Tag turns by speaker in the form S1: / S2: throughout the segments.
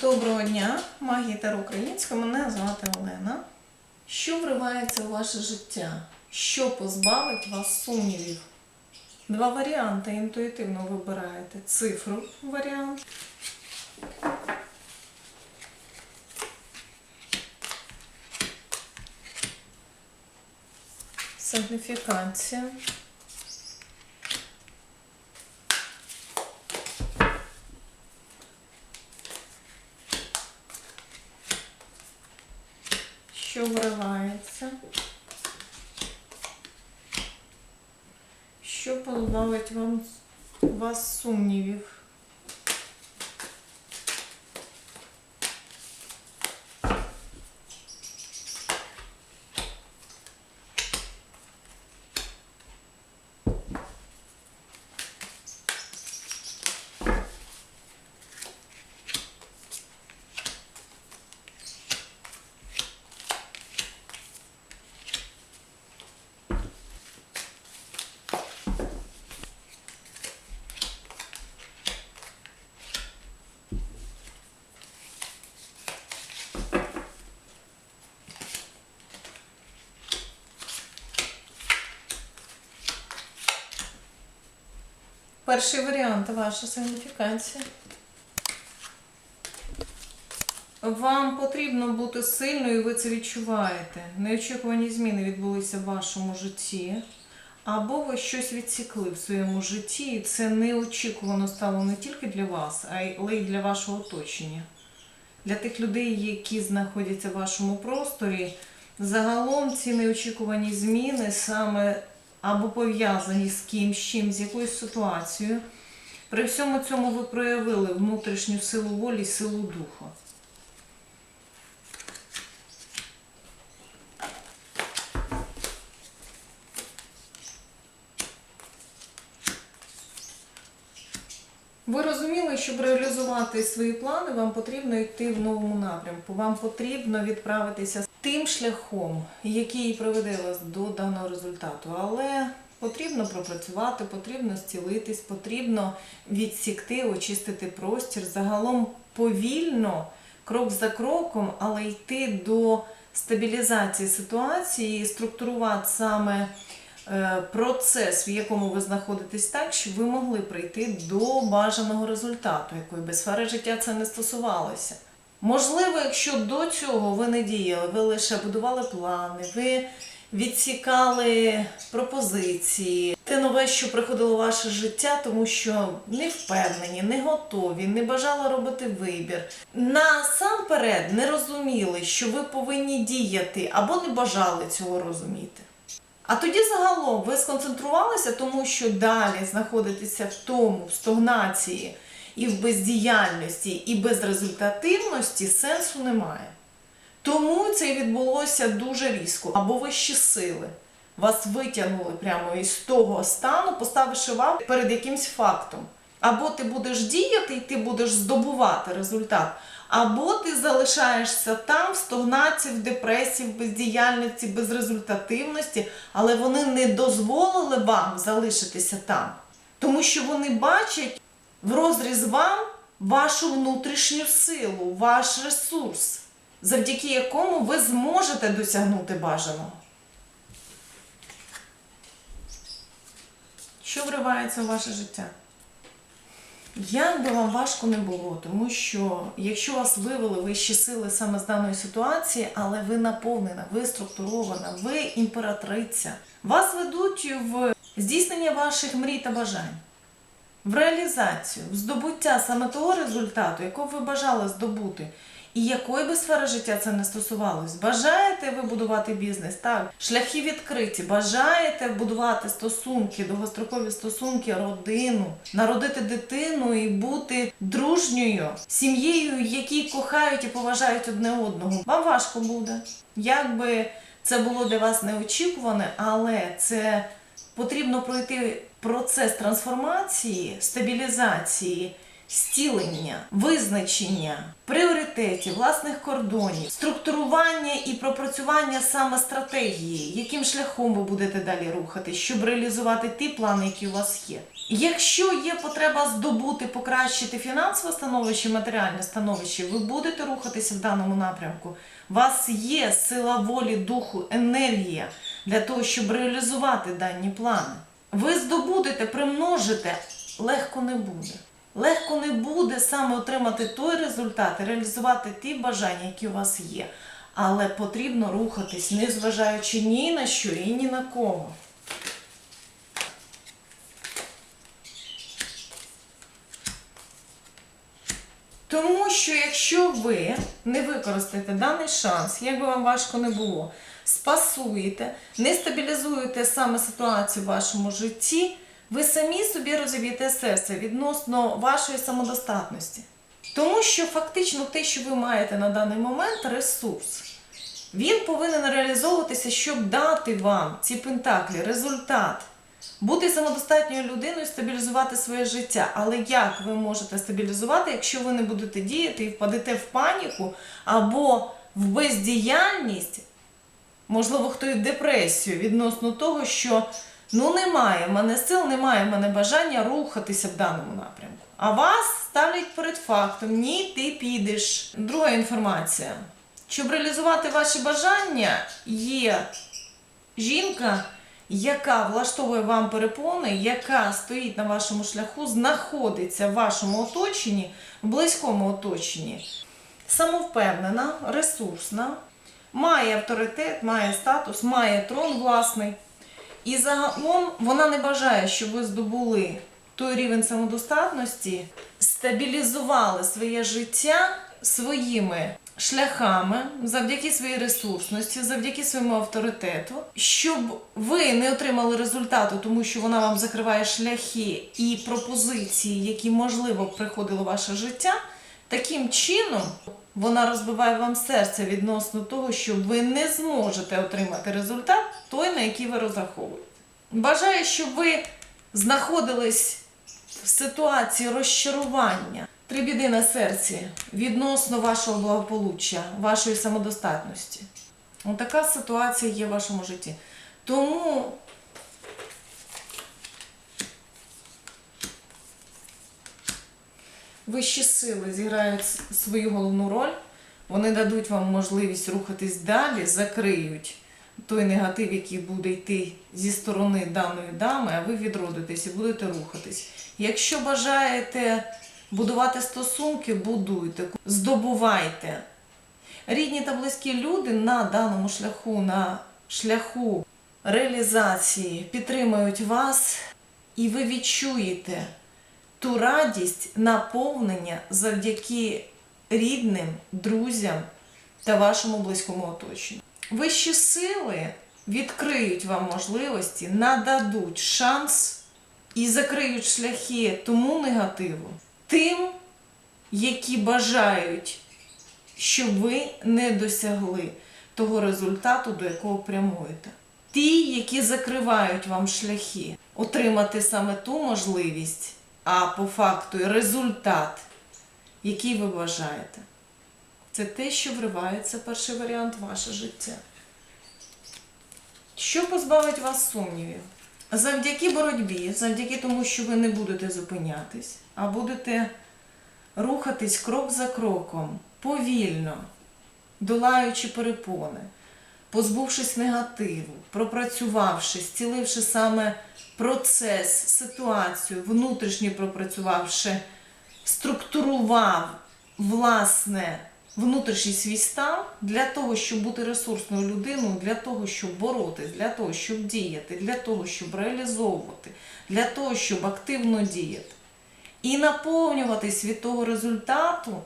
S1: Доброго дня, магія Таро Українська, мене звати Олена. Що вривається у ваше життя? Що позбавить вас сумнівів? Два варіанти інтуїтивно вибираєте. Цифру варіант. Сигніфікація. Що вривається? Що вам вас сумнівів? Перший варіант ваша сигніфікація. Вам потрібно бути сильною, і ви це відчуваєте. Неочікувані зміни відбулися в вашому житті. Або ви щось відсікли в своєму житті, і це неочікувано стало не тільки для вас, але й для вашого оточення. Для тих людей, які знаходяться в вашому просторі, загалом ці неочікувані зміни саме або пов'язані з ким, з чим, з якоюсь ситуацією. При всьому цьому ви проявили внутрішню силу волі, силу духу. Ви розуміли, щоб реалізувати свої плани, вам потрібно йти в новому напрямку. Вам потрібно відправитися тим шляхом, який приведе вас до даного результату. Але потрібно пропрацювати, потрібно зцілитись, потрібно відсікти, очистити простір. Загалом повільно, крок за кроком, але йти до стабілізації ситуації, структурувати саме процес, в якому ви знаходитесь так, щоб ви могли прийти до бажаного результату, якої би сфери життя це не стосувалося. Можливо, якщо до цього ви не діяли, ви лише будували плани, ви відсікали пропозиції, те нове, що приходило в ваше життя, тому що не впевнені, не готові, не бажали робити вибір. Насамперед не розуміли, що ви повинні діяти або не бажали цього розуміти. А тоді загалом ви сконцентрувалися, тому що далі знаходитеся в тому, в стогнації і в бездіяльності, і безрезультативності сенсу немає. Тому це відбулося дуже різко. Або вищі сили вас витягнули прямо із того стану, поставивши вам перед якимсь фактом. Або ти будеш діяти і ти будеш здобувати результат, або ти залишаєшся там, в стогнації, в депресії, в бездіяльності, безрезультативності, але вони не дозволили вам залишитися там, тому що вони бачать в розріз вам вашу внутрішню силу, ваш ресурс, завдяки якому ви зможете досягнути бажаного. Що вривається в ваше життя? Як би вам важко не було, тому що якщо вас вивели вищі сили саме з даної ситуації, але ви наповнена, ви структурована, ви імператриця, вас ведуть в здійснення ваших мрій та бажань, в реалізацію, в здобуття саме того результату, якого ви бажали здобути. І якої би сфери життя це не стосувалось, бажаєте ви будувати бізнес? Так, шляхи відкриті, бажаєте будувати стосунки, довгострокові стосунки, родину, народити дитину і бути дружньою сім'єю, які кохають і поважають одне одного. Вам важко буде. Як би це було для вас неочікуване, але це потрібно пройти процес трансформації, стабілізації стілення, визначення пріоритетів, власних кордонів, структурування і пропрацювання саме стратегії, яким шляхом ви будете далі рухати, щоб реалізувати ті плани, які у вас є. Якщо є потреба здобути, покращити фінансове становище, матеріальне становище, ви будете рухатися в даному напрямку. У вас є сила волі, духу, енергія для того, щоб реалізувати дані плани. Ви здобудете, примножите, легко не буде. Легко не буде саме отримати той результат реалізувати ті бажання, які у вас є. Але потрібно рухатись, не зважаючи ні на що і ні на кого. Тому що якщо ви не використаєте даний шанс, як би вам важко не було, спасуєте, не стабілізуєте саме ситуацію в вашому житті, ви самі собі розіб'єте серце відносно вашої самодостатності. Тому що фактично те, що ви маєте на даний момент, ресурс. Він повинен реалізовуватися, щоб дати вам ці пентаклі, результат. Бути самодостатньою людиною, стабілізувати своє життя. Але як ви можете стабілізувати, якщо ви не будете діяти і впадете в паніку або в бездіяльність, можливо, хто і в депресію відносно того, що ну немає в мене сил, немає в мене бажання рухатися в даному напрямку. А вас ставлять перед фактом: ні, ти підеш. Друга інформація. Щоб реалізувати ваші бажання, є жінка, яка влаштовує вам перепони, яка стоїть на вашому шляху, знаходиться в вашому оточенні, в близькому оточенні, самовпевнена, ресурсна, має авторитет, має статус, має трон власний. І загалом вона не бажає, щоб ви здобули той рівень самодостатності, стабілізували своє життя своїми шляхами, завдяки своїй ресурсності, завдяки своєму авторитету, щоб ви не отримали результату, тому що вона вам закриває шляхи і пропозиції, які можливо приходили в ваше життя. Таким чином вона розбиває вам серце відносно того, що ви не зможете отримати результат той, на який ви розраховуєте. Бажаю, щоб ви знаходились в ситуації розчарування, три біди на серці відносно вашого благополуччя, вашої самодостатності. Отака ситуація є в вашому житті. Тому вищі сили зіграють свою головну роль. Вони дадуть вам можливість рухатись далі, закриють той негатив, який буде йти зі сторони даної дами, а ви відродитесь і будете рухатись. Якщо бажаєте будувати стосунки, будуйте, здобувайте. Рідні та близькі люди на даному шляху, на шляху реалізації підтримують вас, і ви відчуєте ту радість наповнення завдяки рідним, друзям та вашому близькому оточенню. Вищі сили відкриють вам можливості, нададуть шанс і закриють шляхи тому негативу, тим, які бажають, щоб ви не досягли того результату, до якого прямуєте. Ті, які закривають вам шляхи, отримати саме ту можливість, а по факту результат, який ви бажаєте. Це те, що вривається перший варіант ваше життя. Що позбавить вас сумнівів? Завдяки боротьбі, завдяки тому, що ви не будете зупинятись, а будете рухатись крок за кроком, повільно, долаючи перепони, позбувшись негативу, пропрацювавши, зціливши саме процес, ситуацію, внутрішньо пропрацювавши, структурував власне внутрішній свій стан для того, щоб бути ресурсною людиною, для того, щоб боротись, для того, щоб діяти, для того, щоб реалізовувати, для того, щоб активно діяти. І наповнюватись від того результату,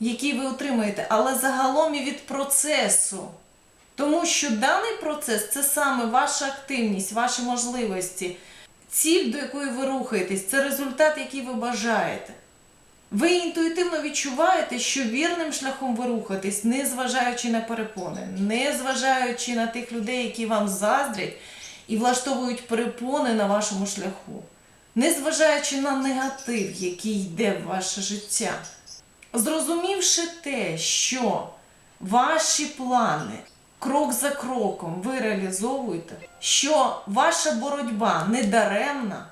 S1: який ви отримаєте, але загалом і від процесу. Тому що даний процес це саме ваша активність, ваші можливості, ціль, до якої ви рухаєтесь, це результат, який ви бажаєте. Ви інтуїтивно відчуваєте, що вірним шляхом ви рухаєтесь, не зважаючи на перепони, не зважаючи на тих людей, які вам заздрять і влаштовують перепони на вашому шляху. незважаючи на негатив, який йде в ваше життя, зрозумівши те, що ваші плани крок за кроком ви реалізовуєте, що ваша боротьба не даремна,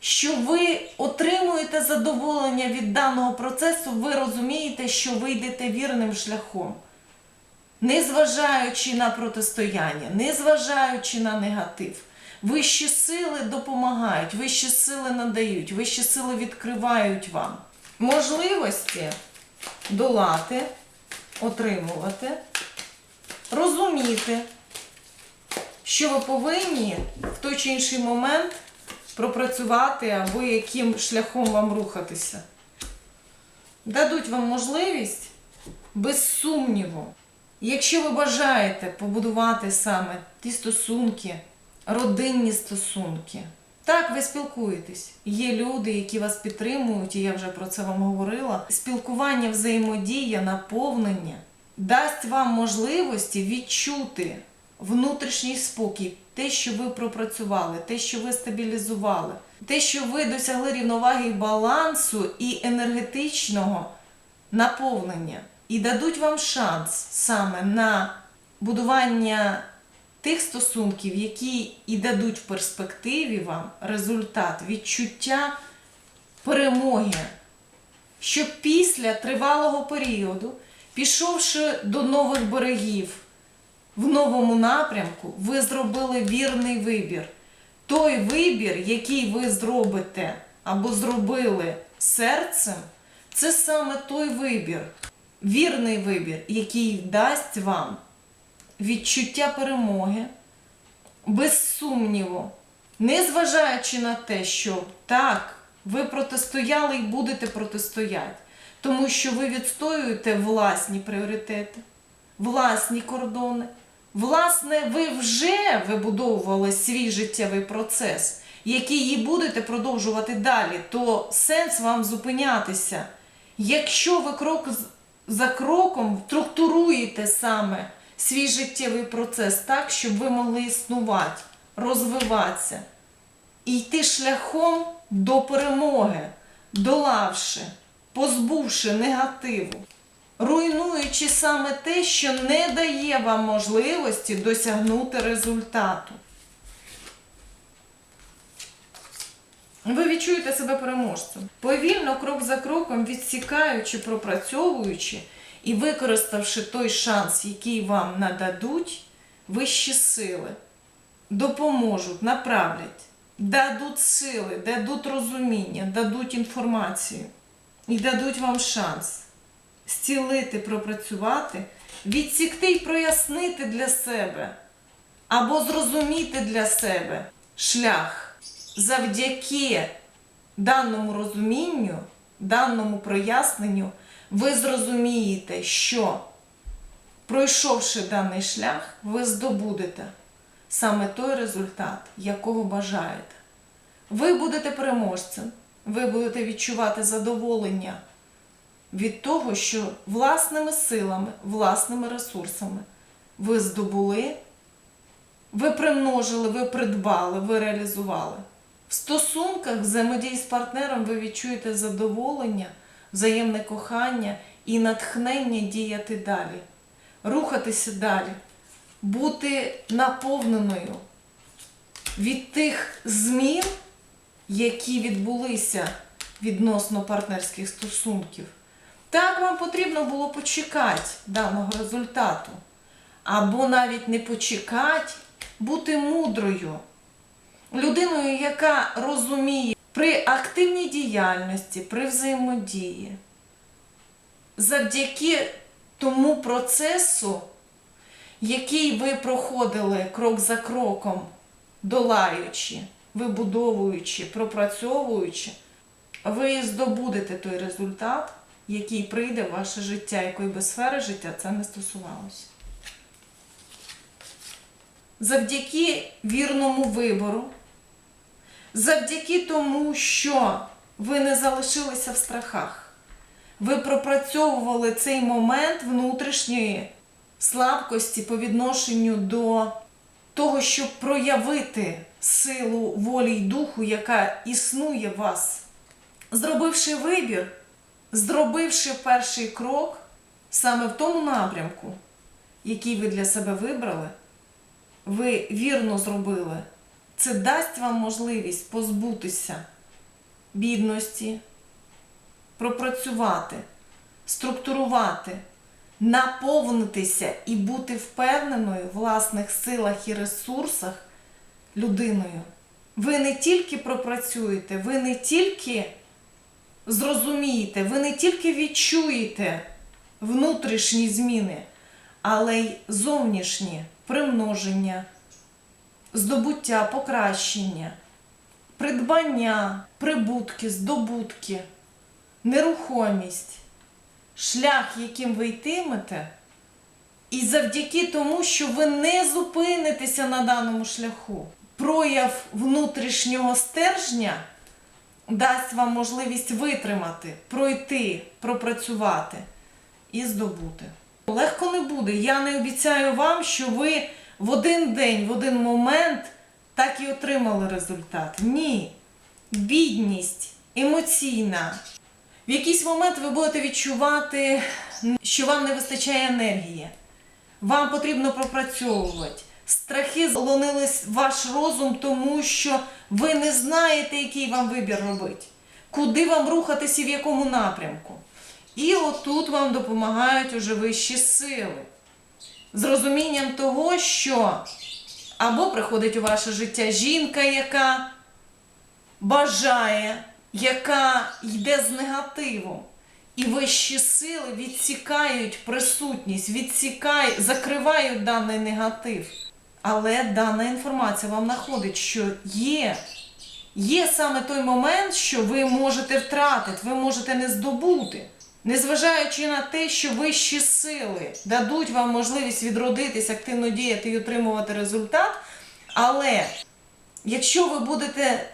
S1: що ви отримуєте задоволення від даного процесу, ви розумієте, що ви йдете вірним шляхом. Незважаючи на протистояння, незважаючи на негатив, вищі сили допомагають, вищі сили надають, вищі сили відкривають вам можливості долати, отримувати, розуміти, що ви повинні в той чи інший момент пропрацювати або яким шляхом вам рухатися. Дадуть вам можливість без сумніву. Якщо ви бажаєте побудувати саме ті стосунки, родинні стосунки, так, ви спілкуєтесь. Є люди, які вас підтримують, і я вже про це вам говорила. Спілкування, взаємодія, наповнення дасть вам можливості відчути внутрішній спокій, те, що ви пропрацювали, те, що ви стабілізували, те, що ви досягли рівноваги балансу і енергетичного наповнення, і дадуть вам шанс саме на будування тих стосунків, які і дадуть в перспективі вам результат, відчуття перемоги, що після тривалого періоду, пішовши до нових берегів в новому напрямку, ви зробили вірний вибір. Той вибір, який ви зробите або зробили серцем, це саме той вибір, вірний вибір, який дасть вам відчуття перемоги, без сумніву, незважаючи на те, що так, ви протистояли і будете протистояти, тому що ви відстоюєте власні пріоритети, власні кордони. Власне, ви вже вибудовували свій життєвий процес, який і будете продовжувати далі, то сенс вам зупинятися. Якщо ви крок за кроком структуруєте саме свій життєвий процес так, щоб ви могли існувати, розвиватися і йти шляхом до перемоги, долавши, позбувши негативу, руйнуючи саме те, що не дає вам можливості досягнути результату. Ви відчуєте себе переможцем. Повільно, крок за кроком, відсікаючи, пропрацьовуючи і використавши той шанс, який вам нададуть, вищі сили допоможуть, направлять, дадуть сили, дадуть розуміння, дадуть інформацію і дадуть вам шанс зцілити, пропрацювати, відсікти і прояснити для себе або зрозуміти для себе шлях завдяки даному розумінню, даному проясненню, ви зрозумієте, що пройшовши даний шлях, ви здобудете саме той результат, якого бажаєте. Ви будете переможцем, ви будете відчувати задоволення від того, що власними силами, власними ресурсами ви здобули, ви примножили, ви придбали, ви реалізували. В стосунках взаємодії з партнером ви відчуєте задоволення, взаємне кохання і натхнення діяти далі, рухатися далі, бути наповненою від тих змін, які відбулися відносно партнерських стосунків. Так вам потрібно було почекати даного результату. Або навіть не почекати, бути мудрою. Людиною, яка розуміє при активній діяльності, при взаємодії, завдяки тому процесу, який ви проходили крок за кроком, долаючи, вибудовуючи, пропрацьовуючи, ви здобудете той результат, який прийде в ваше життя, якої би сфери життя це не стосувалося. Завдяки вірному вибору, завдяки тому, що ви не залишилися в страхах, ви пропрацьовували цей момент внутрішньої слабкості по відношенню до того, щоб проявити силу волі й духу, яка існує в вас. Зробивши вибір, зробивши перший крок саме в тому напрямку, який ви для себе вибрали, ви вірно зробили. Це дасть вам можливість позбутися бідності, пропрацювати, структурувати, наповнитися і бути впевненою в власних силах і ресурсах людиною. Ви не тільки пропрацюєте, ви не тільки зрозумієте, ви не тільки відчуєте внутрішні зміни, але й зовнішні примноження, здобуття, покращення, придбання, прибутки, здобутки, нерухомість, шлях, яким ви йтимете, і завдяки тому, що ви не зупинитеся на даному шляху, прояв внутрішнього стержня дасть вам можливість витримати, пройти, пропрацювати і здобути. Легко не буде. Я не обіцяю вам, що ви в один день, в один момент так і отримали результат. Ні. Бідність емоційна. В якийсь момент ви будете відчувати, що вам не вистачає енергії. Вам потрібно пропрацьовувати. Страхи залонились ваш розум, тому що ви не знаєте, який вам вибір робити, куди вам рухатися і в якому напрямку. І отут вам допомагають уже вищі сили. З розумінням того, що або приходить у ваше життя жінка, яка бажає, яка йде з негативом. І вищі сили відсікають присутність, відсікають, закривають даний негатив. Але дана інформація вам знаходить, що є, є саме той момент, що ви можете втратити, ви можете не здобути. Незважаючи на те, що вищі сили дадуть вам можливість відродитись, активно діяти і отримувати результат. Але якщо ви будете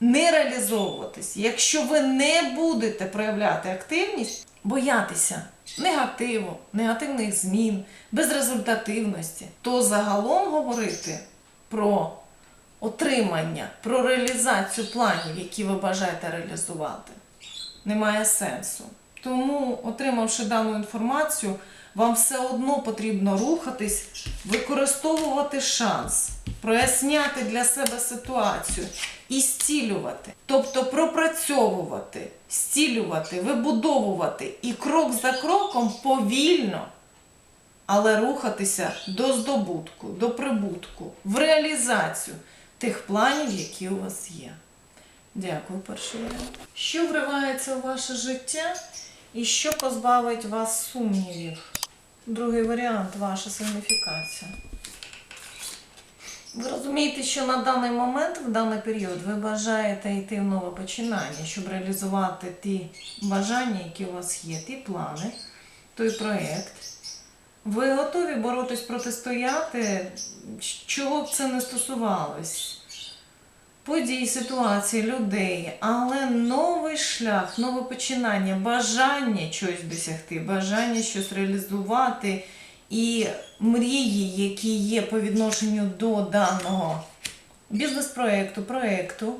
S1: не реалізовуватись, якщо ви не будете проявляти активність, боятися негативу, негативних змін, безрезультативності, то загалом говорити про отримання, про реалізацію планів, які ви бажаєте реалізувати, немає сенсу. Тому, отримавши дану інформацію, вам все одно потрібно рухатись, використовувати шанс, проясняти для себе ситуацію і зцілювати. Тобто пропрацьовувати, зцілювати, вибудовувати і крок за кроком повільно, але рухатися до здобутку, до прибутку, в реалізацію тих планів, які у вас є. Дякую, перший варіант. Що вривається у ваше життя і що позбавить вас сумнівів? Другий варіант ваша сигніфікація. Ви розумієте, що на даний момент, в даний період, ви бажаєте йти в нове починання, щоб реалізувати ті бажання, які у вас є, ті плани, той проєкт. Ви готові боротись протистояти, чого б це не стосувалось? Подій, ситуацій, людей, але новий шлях, нове починання, бажання щось досягти, бажання щось реалізувати і мрії, які є по відношенню до даного бізнес-проєкту, проєкту.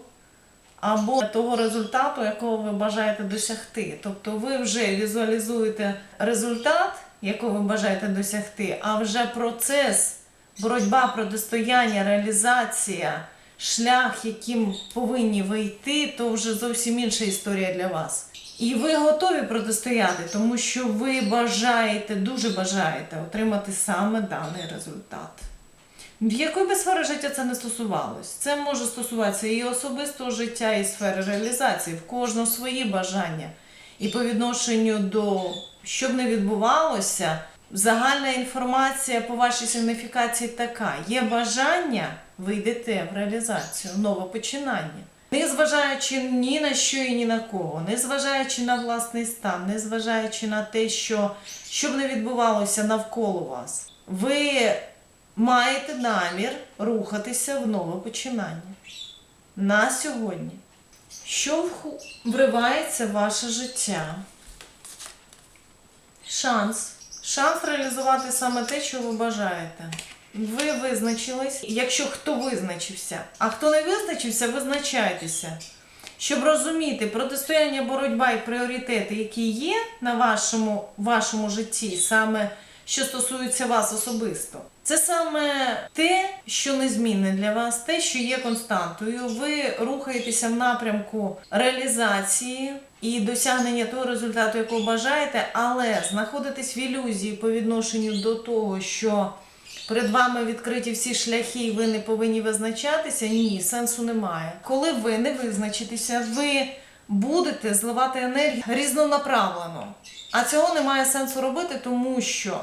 S1: Або того результату, якого ви бажаєте досягти. Тобто ви вже візуалізуєте результат, якого ви бажаєте досягти, а вже процес, боротьба, протистояння, реалізація, шлях, яким повинні ви йти, то вже зовсім інша історія для вас. І ви готові протистояти, тому що ви бажаєте, дуже бажаєте отримати саме даний результат. В якої би сфери життя це не стосувалось. Це може стосуватися і особистого життя, і сфери реалізації. В кожного свої бажання. І по відношенню до що б не відбувалося, загальна інформація по вашій сигніфікації така: є бажання, ви йдете в реалізацію, нове починання. Не зважаючи ні на що і ні на кого, не зважаючи на власний стан, не зважаючи на те, що, що б не відбувалося навколо вас, ви маєте намір рухатися в нове починання. На сьогодні. Що вривається в ваше життя? Шанс. Шанс реалізувати саме те, що ви бажаєте. Ви визначились. Якщо хто визначився, а хто не визначився, визначайтеся. Щоб розуміти протистояння, боротьба і пріоритети, які є на вашому, вашому житті, саме що стосується вас особисто. Це саме те, що незмінне для вас, те, що є константою. Ви рухаєтеся в напрямку реалізації і досягнення того результату, якого бажаєте, але знаходитесь в ілюзії по відношенню до того, що перед вами відкриті всі шляхи, і ви не повинні визначатися. Ні, сенсу немає. Коли ви не визначитеся, ви будете зливати енергію різнонаправлено. А цього немає сенсу робити, тому що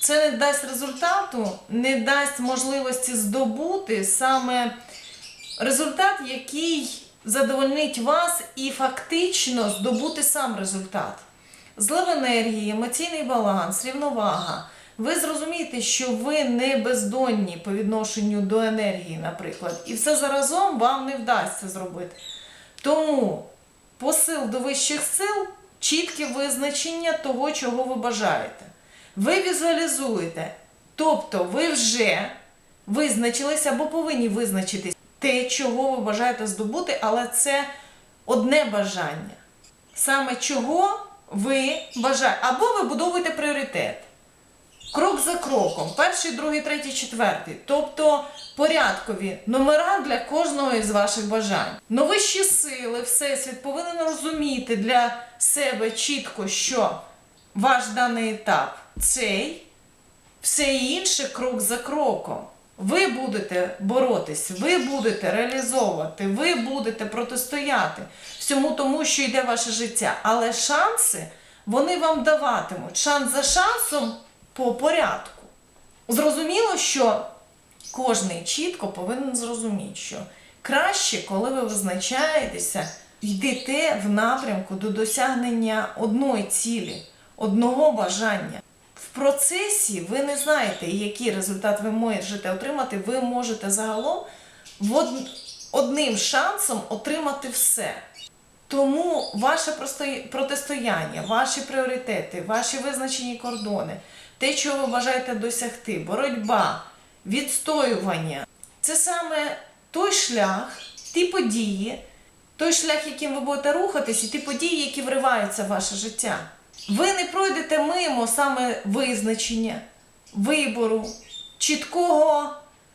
S1: це не дасть результату, не дасть можливості здобути саме результат, який задовольнить вас і фактично здобути сам результат. Злив енергії, емоційний баланс, рівновага. Ви зрозумієте, що ви не бездонні по відношенню до енергії, наприклад, і все заразом вам не вдасться зробити. Тому посил до вищих сил чітке визначення того, чого ви бажаєте. Ви візуалізуєте, тобто ви вже визначилися або повинні визначитись те, чого ви бажаєте здобути, але це одне бажання. Саме чого ви бажаєте, або ви будовуєте пріоритет. Крок за кроком, перший, другий, третій, четвертий. Тобто порядкові номера для кожного із ваших бажань. Но вищі сили, Всесвіт повинен розуміти для себе чітко, що ваш даний етап цей, все інше крок за кроком. Ви будете боротись, ви будете реалізовувати, ви будете протистояти всьому тому, що йде ваше життя. Але шанси вони вам даватимуть шанс за шансом по порядку. Зрозуміло, що кожний чітко повинен зрозуміти, що краще, коли ви визначаєтеся, йдете в напрямку до досягнення одної цілі, одного бажання. В процесі ви не знаєте, який результат ви можете отримати. Ви можете загалом од- одним шансом отримати все. Тому ваше протистояння, ваші пріоритети, ваші визначені кордони, те, чого ви бажаєте досягти, боротьба, відстоювання це саме той шлях, ті події, той шлях, яким ви будете рухатись, і ті події, які вриваються в ваше життя. Ви не пройдете мимо саме визначення, вибору, чіткого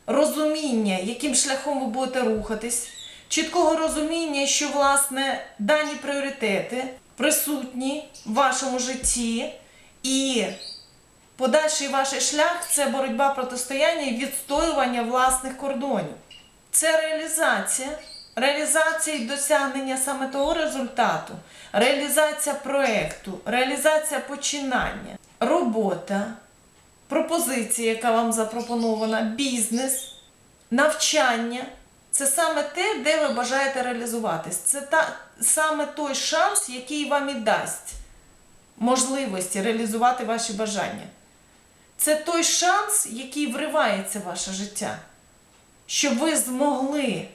S1: розуміння, яким шляхом ви будете рухатись, чіткого розуміння, що власне дані пріоритети присутні в вашому житті, і подальший ваш шлях це боротьба протистояння і відстоювання власних кордонів. Це реалізація, реалізація і досягнення саме того результату, реалізація проекту, реалізація починання, робота, пропозиція, яка вам запропонована, бізнес, навчання. Це саме те, де ви бажаєте реалізуватись. Це та, саме той шанс, який вам і дасть можливості реалізувати ваші бажання. Це той шанс, який вривається в ваше життя, щоб ви змогли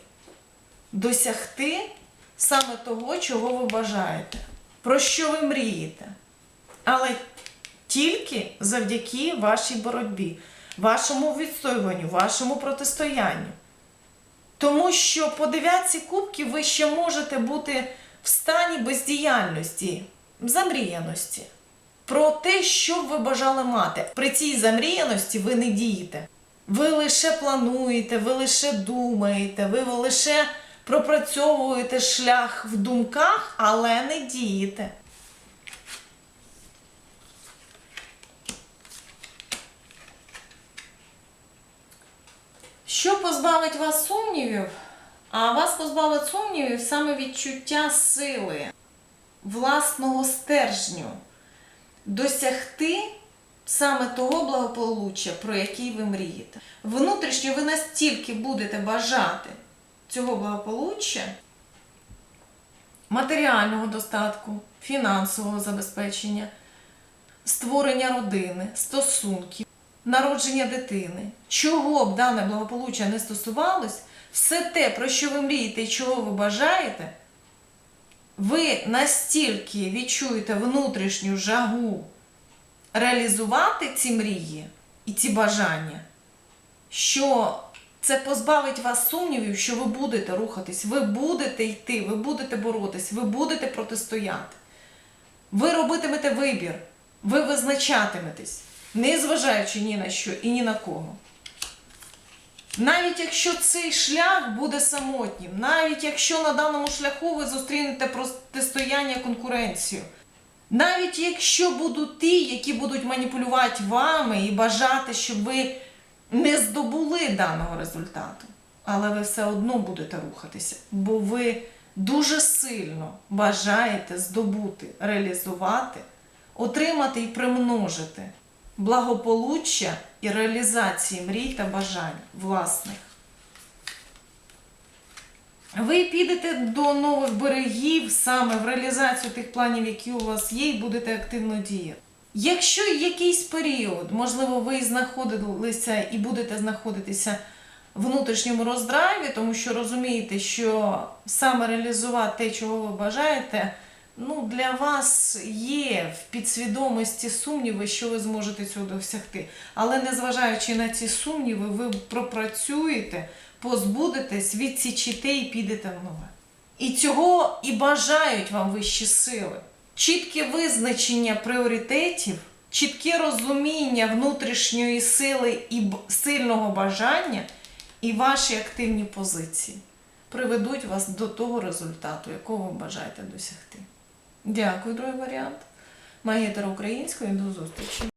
S1: досягти саме того, чого ви бажаєте, про що ви мрієте. Але тільки завдяки вашій боротьбі, вашому відстоюванню, вашому протистоянню. Тому що по дев'ятці кубків ви ще можете бути в стані бездіяльності, замріяності. Про те, що ви бажали мати. При цій замріяності ви не дієте. Ви лише плануєте, ви лише думаєте, ви лише пропрацьовуєте шлях в думках, але не дієте. Що позбавить вас сумнівів? А вас позбавить сумнівів саме відчуття сили, власного стержню, досягти саме того благополуччя, про який ви мрієте. Внутрішньо ви настільки будете бажати цього благополуччя, матеріального достатку, фінансового забезпечення, створення родини, стосунків, народження дитини. Чого б дане благополуччя не стосувалось, все те, про що ви мрієте і чого ви бажаєте, ви настільки відчуєте внутрішню жагу реалізувати ці мрії і ці бажання, що це позбавить вас сумнівів, що ви будете рухатись, ви будете йти, ви будете боротись, ви будете протистояти. Ви робитимете вибір, ви визначатиметесь, не зважаючи ні на що і ні на кого. Навіть якщо цей шлях буде самотнім, навіть якщо на даному шляху ви зустрінете протистояння конкуренцію, навіть якщо будуть ті, які будуть маніпулювати вами і бажати, щоб ви не здобули даного результату, але ви все одно будете рухатися, бо ви дуже сильно бажаєте здобути, реалізувати, отримати і примножити благополуччя і реалізації мрій та бажань власних. Ви підете до нових берегів саме в реалізацію тих планів, які у вас є, і будете активно діяти. Якщо якийсь період, можливо, ви знаходилися і будете знаходитися в внутрішньому роздраві, тому що розумієте, що саме реалізувати те, чого ви бажаєте, ну, для вас є в підсвідомості сумніви, що ви зможете цього досягти. Але незважаючи на ці сумніви, ви пропрацюєте, позбудетесь, відсічите і підете в нове. І цього і бажають вам вищі сили. Чітке визначення пріоритетів, чітке розуміння внутрішньої сили і сильного бажання, і ваші активні позиції приведуть вас до того результату, якого ви бажаєте досягти. Дякую, другий варіант. Магітер українською, до зустрічі.